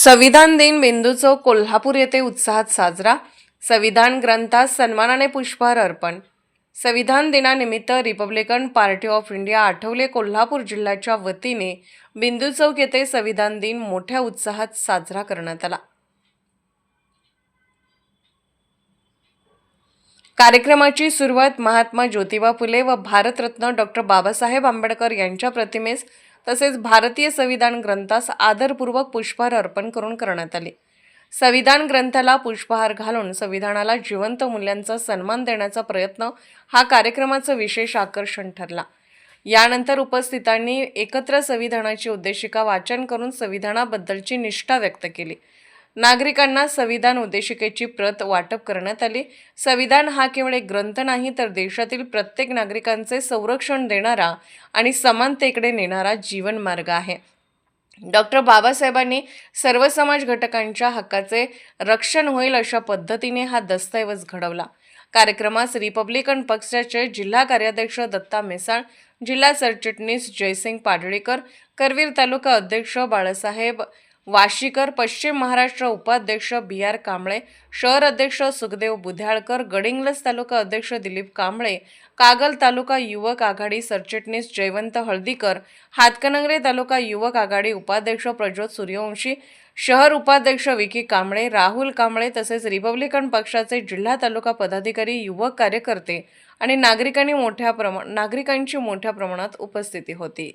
संविधान दिन बिंदू चौक कोल्हापूर येथे उत्साहात साजरा. संविधान ग्रंथास सन्मानाने पुष्पहार अर्पण. संविधान दिनानिमित्त Republican Party of India Athawale Kolhapur जिल्ह्याच्या वतीने बिंदू चौक येथे संविधान दिन मोठ्या उत्साहात साजरा करण्यात आला. कार्यक्रमाची सुरुवात महात्मा ज्योतिबा फुले व भारतरत्न डॉक्टर बाबासाहेब आंबेडकर यांच्या प्रतिमेस तसेच भारतीय संविधान ग्रंथास आदरपूर्वक पुष्पहार अर्पण करून करण्यात आले. संविधान ग्रंथाला पुष्पहार घालून संविधानाला जिवंत मूल्यांचा सन्मान देण्याचा प्रयत्न हा कार्यक्रमाचं विशेष आकर्षण ठरला. यानंतर उपस्थितांनी एकत्र संविधानाची उद्देशिका वाचन करून संविधानाबद्दलची निष्ठा व्यक्त केली. नागरिकांना संविधान उद्देशिकेची प्रत वाटप करण्यात आली. संविधान हा केवळ एक ग्रंथ नाही तर देशातील प्रत्येक नागरिकांचे संरक्षण देणारा आणि समानतेकडे नेणारा जीवनमार्ग आहे. डॉक्टर बाबासाहेबांनी सर्व समाज घटकांच्या हक्काचे रक्षण होईल अशा पद्धतीने हा दस्तऐवज घडवला. कार्यक्रमास रिपब्लिकन पक्षाचे जिल्हा कार्याध्यक्ष दत्ता मेसाळ जिल्हा सरचिटणीस जयसिंग पाडळीकर करवीर तालुका अध्यक्ष बाळासाहेब वाशीकर पश्चिम महाराष्ट्र उपाध्यक्ष बी आर कांबळे शहर अध्यक्ष सुखदेव बुध्याळकर गडिंग्लस तालुका अध्यक्ष दिलीप कांबळे कागल तालुका युवक आघाडी सरचिटणीस जयवंत हळदीकर हातकणंगरे तालुका युवक आघाडी उपाध्यक्ष प्रज्योत सूर्यवंशी शहर उपाध्यक्ष विकी कांबळे राहुल कांबळे तसेच रिपब्लिकन पक्षाचे जिल्हा तालुका पदाधिकारी युवक कार्यकर्ते आणि नागरिकांनी मोठ्या प्रमा नागरिकांची मोठ्या प्रमाणात उपस्थिती होती.